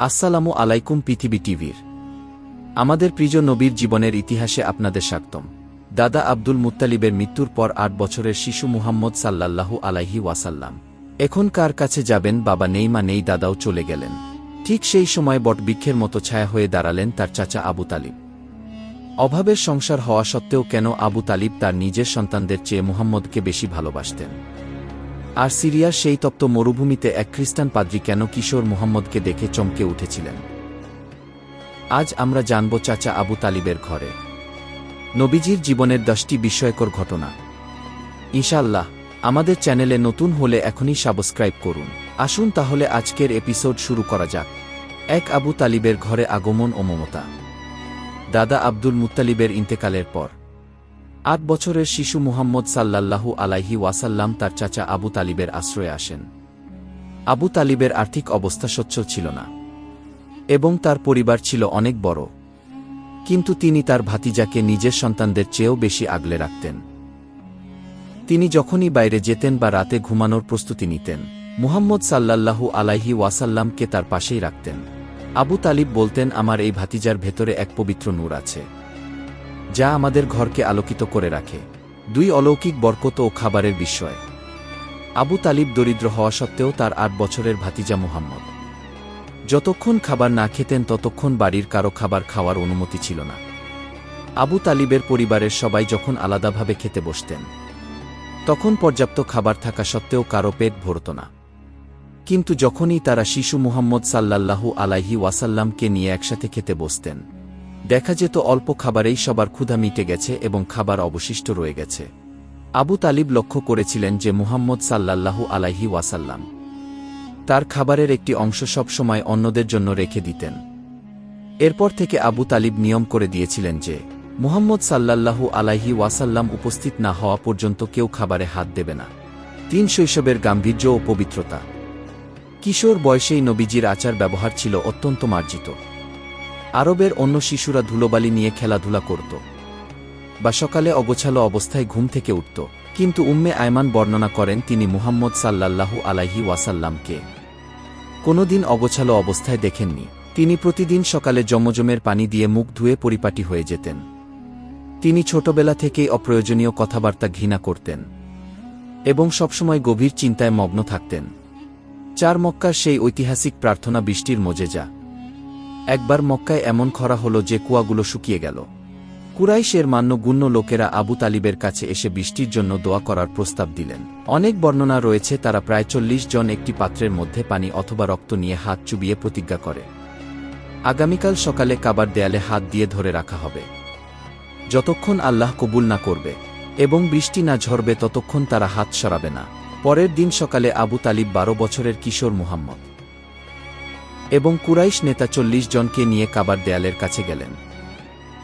আসসালামু আলাইকুম পৃথিবী টিভির। আমাদের প্রিয় নবীর জীবনের ইতিহাসে আপনাদের স্বাগতম। দাদা আব্দুল মুত্তালিবের মৃত্যুর পর আট বছরের শিশু মুহাম্মদ সাল্লাল্লাহু আলাইহি ওয়াসাল্লাম। এখন কার কাছে যাবেন বাবা নেই মা নেই দাদাও চলে গেলেন। ঠিক সেই সময় বট বটবৃক্ষের মতো ছায়া হয়ে দাঁড়ালেন তার চাচা আবু তালিব। অভাবের সংসার হওয়া সত্ত্বেও কেন আবু তালিব তার নিজের সন্তানদের চেয়ে মুহাম্মদকে বেশি ভালোবাসতেন? আর সিরিয়ার সেই তপ্ত মরুভূমিতে এক খ্রিস্টান পাদ্রী কেন কিশোর মুহাম্মদকে দেখে চমকে উঠেছিলেন? আজ আমরা জানব চাচা আবু তালিবের ঘরে। নবীজির জীবনের দশটি বিস্ময়কর ঘটনা। ইনশাল্লাহ আমাদের চ্যানেলে নতুন হলে এখনই সাবস্ক্রাইব করুন। আসুন তাহলে আজকের এপিসোড শুরু করা যাক। এক আবু তালিবের ঘরে আগমন ও মমতা। দাদা আব্দুল মুত্তালিবের ইন্তেকালের পর। আট বছরের শিশু মুহাম্মদ সাল্লাল্লাহু আলাইহি ওয়াসাল্লাম তার চাচা আবু তালিবের আশ্রয়ে আসেন। আবু তালিবের আর্থিক অবস্থা সচ্ছল ছিল না এবং তার পরিবার ছিল অনেক বড়। কিন্তু তিনি তার ভাতিজাকে নিজের সন্তানদের চেয়েও বেশি আগলে রাখতেন। তিনি যখনই বাইরে যেতেন বা রাতে ঘুমানোর প্রস্তুতি নিতেন, মুহাম্মদ সাল্লাল্লাহু আলাইহি ওয়াসাল্লামকে তার পাশেই রাখতেন। আবু তালিব বলতেন, আমার এই ভাতিজার ভেতরে এক পবিত্র নূর আছে। যা আমাদের ঘরকে আলোকিত করে রাখে। দুই অলৌকিক বরকত ও খাবারের বিস্ময়। আবু তালিব দরিদ্র হওয়া সত্ত্বেও তার আট বছরের ভাতিজা মুহাম্মদ। যতক্ষণ খাবার না খেতেন ততক্ষণ বাড়ির কারও খাবার খাওয়ার অনুমতি ছিল না। আবু তালিবের পরিবারের সবাই যখন আলাদাভাবে খেতে বসতেন, তখন পর্যাপ্ত খাবার থাকা সত্ত্বেও কারও পেট ভরত না। কিন্তু যখনই তারা শিশু মুহাম্মদ সাল্লাল্লাহু আলাইহি ওয়াসাল্লামকে নিয়ে একসাথে খেতে বসতেন দেখা যেত অল্প খাবারেই সবার ক্ষুধা মিটে গেছে এবং খাবার অবশিষ্ট রয়ে গেছে। আবু তালিব লক্ষ্য করেছিলেন যে মুহাম্মদ সাল্লাল্লাহু আলাইহি ওয়াসাল্লাম তার খাবারের একটি অংশ সব সময় অন্যদের জন্য রেখে দিতেন। এরপর থেকে আবু তালিব নিয়ম করে দিয়েছিলেন যে, মুহাম্মদ সাল্লাল্লাহু আলাইহি ওয়াসাল্লাম উপস্থিত না হওয়া পর্যন্ত কেউ খাবারে হাত দেবে না। তিন শৈশবের গাম্ভীর্য ও পবিত্রতা। কিশোর বয়সেই নবীজির আচার ব্যবহার ছিল অত্যন্ত মার্জিত। আরবের অন্য শিশুরা ধুলোবালি নিয়ে খেলাধুলা করত বা সকালে অগোছালো অবস্থায় ঘুম থেকে উঠত। কিন্তু উম্মে আয়মান বর্ণনা করেন তিনি মুহাম্মদ সাল্লাল্লাহু আলাইহি ওয়াসাল্লামকে। কোনোদিন অগোছালো অবস্থায় দেখেননি। তিনি প্রতিদিন সকালে জমজমের পানি দিয়ে মুখ ধুয়ে পরিপাটি হয়ে যেতেন। তিনি ছোটবেলা থেকেই অপ্রয়োজনীয় কথাবার্তা ঘৃণা করতেন এবং সবসময় গভীর চিন্তায় মগ্ন থাকতেন। চার মক্কার সেই ঐতিহাসিক প্রার্থনা বৃষ্টির মজেজা একবার মক্কায় এমন খরা হল যে কুয়াগুলো শুকিয়ে গেল। কুরাইশের মান্যগুণ্য লোকেরা আবু তালিবের কাছে এসে বৃষ্টির জন্য দোয়া করার প্রস্তাব দিলেন। অনেক বর্ণনা রয়েছে, তারা প্রায় চল্লিশ জন একটি পাত্রের মধ্যে পানি অথবা রক্ত নিয়ে হাত চুবিয়ে প্রতিজ্ঞা করে। আগামীকাল সকালে কাবার দেয়ালে হাত দিয়ে ধরে রাখা হবে। যতক্ষণ আল্লাহ কবুল না করবে এবং বৃষ্টি না ঝরবে, ততক্ষণ তারা হাত সরাবে না। পরের দিন সকালে আবু তালিব বারো বছরের কিশোর মুহাম্মদ। এবং কুরাইশ নেতা চল্লিশ জনকে নিয়ে কাবার দেয়ালের কাছে গেলেন।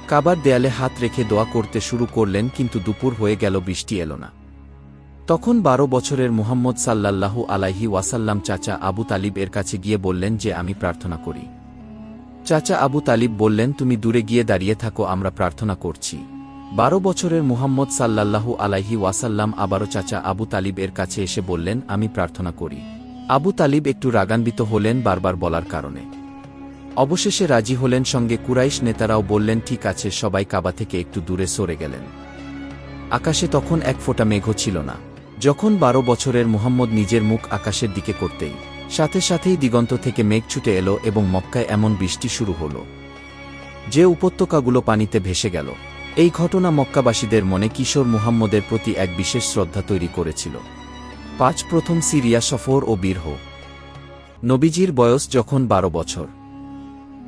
কাবার দেয়ালে হাত রেখে দোয়া করতে শুরু করলেন, কিন্তু দুপুর হয়ে গেল, বৃষ্টি এলো না। তখন বারো বছরের মুহাম্মদ সাল্লাল্লাহু আলাইহি ওয়াসাল্লাম চাচা আবু তালিব এর কাছে গিয়ে বললেন যে, আমি প্রার্থনা করি। চাচা আবু তালিব বললেন, তুমি দূরে গিয়ে দাঁড়িয়ে থাকো, আমরা প্রার্থনা করছি। বারো বছরের মুহাম্মদ সাল্লাল্লাহু আলাইহি ওয়াসাল্লাম আবারও চাচা আবু তালিব এর কাছে এসে বললেন, আমি প্রার্থনা করি। আবু তালিব একটু রাগান্বিত হলেন বারবার বলার কারণে। অবশেষে রাজি হলেন সঙ্গে কুরাইশ নেতারাও বললেন, ঠিক আছে, সবাই কাবা থেকে একটু দূরে সরে গেলেন। আকাশে তখন এক ফোঁটা মেঘও ছিল না। যখন বারো বছরের মুহাম্মদ নিজের মুখ আকাশের দিকে করতেই, সাথে সাথেই দিগন্ত থেকে মেঘ ছুটে এলো এবং মক্কায় এমন বৃষ্টি শুরু হল। যে উপত্যকাগুলো পানিতে ভেসে গেল। এই ঘটনা মক্কাবাসীদের মনে কিশোর মুহাম্মদের প্রতি এক বিশেষ শ্রদ্ধা তৈরি করেছিল। পাঁচ প্রথম সিরিয়া সফর ও বীরহ নবীজির বয়স যখন বারো বছর।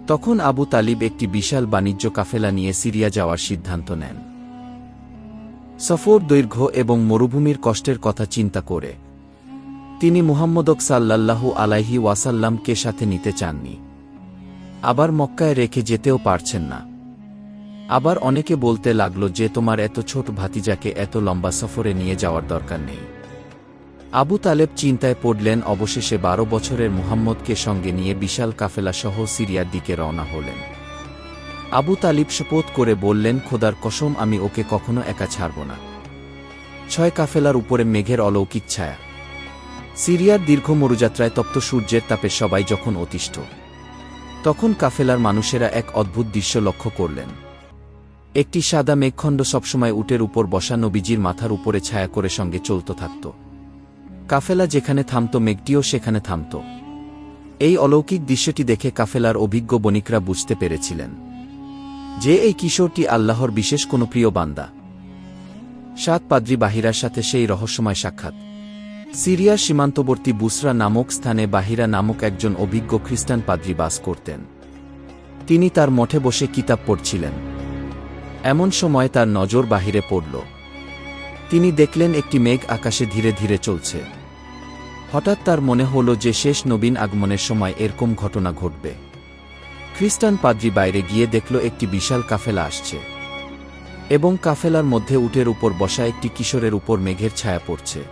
তখন আবু তালিব একটি বিশাল বাণিজ্য কাফেলা নিয়ে সিরিয়া যাওয়ার সিদ্ধান্ত নেন। সফর দৈর্ঘ্য এবং মরুভূমির কষ্টের কথা চিন্তা করে। তিনি মুহাম্মদক সাল্লাল্লাহু আলাইহি ওয়াসাল্লামকে সাথে নিতে চাননি। আবার মক্কায় রেখে যেতেও পারছেন না। আবার অনেকে বলতে লাগল যে, তোমার এত ছোট ভাতিজাকে এত লম্বা সফরে নিয়ে যাওয়ার দরকার নেই। আবু তালেব চিন্তায় পড়লেন, অবশেষে বারো বছরের মুহাম্মদকে সঙ্গে নিয়ে বিশাল কাফেলা সহ সিরিয়ার দিকে রওনা হলেন। আবু তালিব শপথ করে বললেন, খোদার কসম, আমি ওকে কখনো একা ছাড়ব না। ছয় কাফেলার উপরে মেঘের অলৌকিক ছায়া। সিরিয়ার দীর্ঘ মরুযাত্রায় তপ্ত সূর্যের তাপে সবাই যখন অতিষ্ঠ, তখন কাফেলার মানুষেরা এক অদ্ভুত দৃশ্য লক্ষ্য করলেন। একটি সাদা মেঘখণ্ড সবসময় উটের উপর বসা নবীজির মাথার উপরে ছায়া করে সঙ্গে চলত থাকত। কাফেলা যেখানে থামত মেঘটিও সেখানে থামত। এই অলৌকিক দৃশ্যটি দেখে কাফেলার অভিজ্ঞ বণিকরা বুঝতে পেরেছিলেন যে এই কিশোরটি আল্লাহর বিশেষ কোনো প্রিয় বান্দা। সাত পাদ্রি বাহিরার সাথে সেই রহস্যময় সাক্ষাৎ। সিরিয়ার সীমান্তবর্তী বুসরা নামক স্থানে বাহিরা নামক একজন অভিজ্ঞ খ্রিস্টান পাদ্রী বাস করতেন। তিনি তার মঠে বসে কিতাব পড়ছিলেন। এমন সময় তার নজর বাহিরে পড়ল। তিনি দেখলেন একটি মেঘ আকাশে ধীরে ধীরে চলছে। হঠাৎ তার মনে হল যে শেষ নবীন আগমনের সময় এরকম ঘটনা ঘটবে। খ্রিস্টান পাদ্রী বাইরে গিয়ে দেখল একটি বিশাল কাফেলা আসছে। এবং কাফেলার মধ্যে উটের উপর বসা একটি কিশোরের উপর মেঘের ছায়া পড়ছে।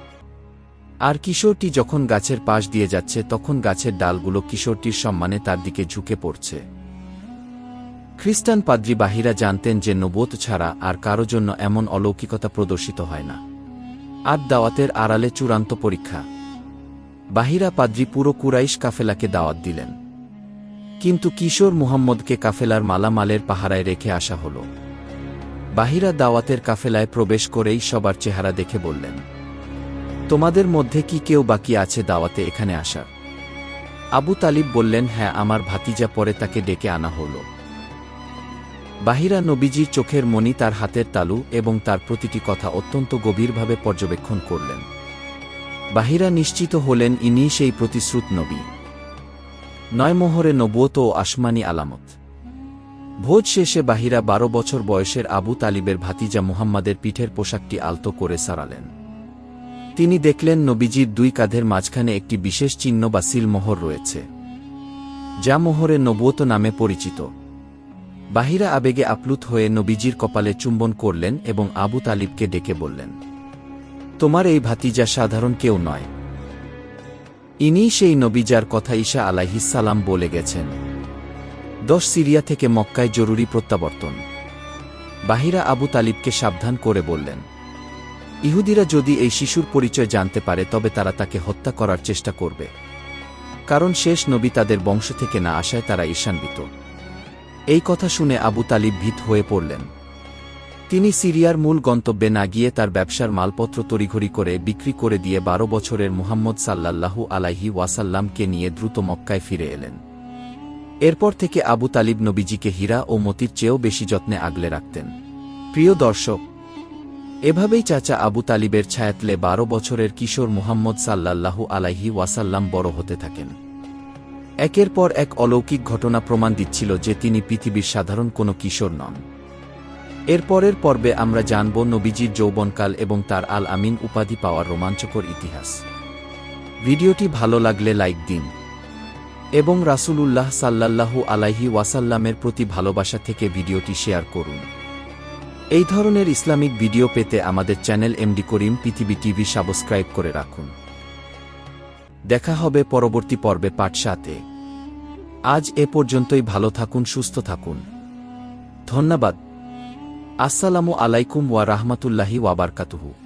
আর কিশোরটি যখন গাছের পাশ দিয়ে যাচ্ছে, তখন গাছের ডালগুলো কিশোরটির সম্মানে তার দিকে ঝুঁকে পড়ছে। খ্রিস্টান পাদ্রী বাহিরা জানতেন যে নবোত ছাড়া আর কারও জন্য এমন অলৌকিকতা প্রদর্শিত হয় না। আর দাওয়াতের আড়ালে চূড়ান্ত পরীক্ষা। বাহিরা পাদ্রী পুরো কুরাইশ কাফেলাকে দাওয়াত দিলেন। কিন্তু কিশোর মুহাম্মদকে কাফেলার মালামালের পাহারায় রেখে আসা হল। বাহিরা দাওয়াতের কাফেলায় প্রবেশ করেই সবার চেহারা দেখে বললেন, তোমাদের মধ্যে কি কেউ বাকি আছে দাওয়াতে এখানে আসার? আবু তালিব বললেন হ্যাঁ আমার ভাতিজা পরে তাকে ডেকে আনা হল। বাহিরা নবীজির চোখের মণি তার হাতের তালু এবং তার প্রতিটি কথা অত্যন্ত গভীরভাবে পর্যবেক্ষণ করলেন। বাহিরা নিশ্চিত হলেন ইনি সেই প্রতিশ্রুত নবী। নয় মোহরে নবুয়ত ও আসমানি আলামত। ভোজ শেষে বাহিরা বারো বছর বয়সের আবু তালিবের ভাতিজা মুহাম্মাদের পিঠের পোশাকটি আলতো করে সারালেন। তিনি দেখলেন নবীজির দুই কাঁধের মাঝখানে একটি বিশেষ চিহ্ন বা সিলমোহর রয়েছে, যা মোহরে নবুয়ত নামে পরিচিত। বাহিরা আবেগে আপ্লুত হয়ে নবীজির কপালে চুম্বন করলেন এবং আবু তালিবকে ডেকে বললেন তোমার এই ভাতিজা সাধারণ কেউ নয়। ইনি সেই নবীজার কথা ঈশা আলাইহিসালাম বলে গেছেন। দশ সিরিয়া থেকে মক্কায় জরুরি প্রত্যাবর্তন। বাহিরা আবু তালিবকে সাবধান করে বললেন, ইহুদিরা যদি এই শিশুর পরিচয় জানতে পারে, তবে তারা তাকে হত্যা করার চেষ্টা করবে। কারণ শেষ নবী তাদের বংশ থেকে না আসায় তারা ঈর্ষান্বিত এই কথা শুনে আবু তালিব ভীত হয়ে পড়লেন। তিনি সিরিয়ার মূল গন্তব্যে না গিয়ে তার ব্যবসার মালপত্র তড়িঘড়ি করে বিক্রি করে দিয়ে বারো বছরের মুহাম্মদ সাল্লাল্লাহু আলাইহি ওয়াসাল্লামকে নিয়ে দ্রুত মক্কায় ফিরে এলেন। এরপর থেকে আবু তালিব নবীজিকে হীরা ও মতির চেয়েও বেশি যত্নে আগলে রাখতেন। প্রিয় দর্শক, এভাবেই চাচা আবু তালিবের ছায়াতলে বারো বছরের কিশোর মুহাম্মদ সাল্লাল্লাহু আলাইহি ওয়াসাল্লাম বড় হতে থাকেন। একের পর এক অলৌকিক ঘটনা প্রমাণ দিচ্ছিল যে তিনি পৃথিবীর সাধারণ কোনো কিশোর নন। এরপরের পর্বে আমরা জানব নবীজির যৌবনকাল এবং তার আল আমিন উপাধি পাওয়ার রোমাঞ্চকর ইতিহাস। ভিডিওটি ভালো লাগলে লাইক দিন এবং রাসূলুল্লাহ সাল্লাল্লাহু আলাইহি ওয়াসাল্লামের প্রতি ভালোবাসা থেকে ভিডিওটি শেয়ার করুন। এই ধরনের ইসলামিক ভিডিও পেতে আমাদের চ্যানেল এমডি করিম পৃথিবী টিভি সাবস্ক্রাইব করে রাখুন। দেখা হবে পরবর্তী পর্বে পাঠ আজ এ পর্যন্তই ভালো থাকুন, সুস্থ থাকুন। ধন্যবাদ। আসসালামু আলাইকুম ওয়া রাহমাতুল্লাহি ওয়াবারকাতুহু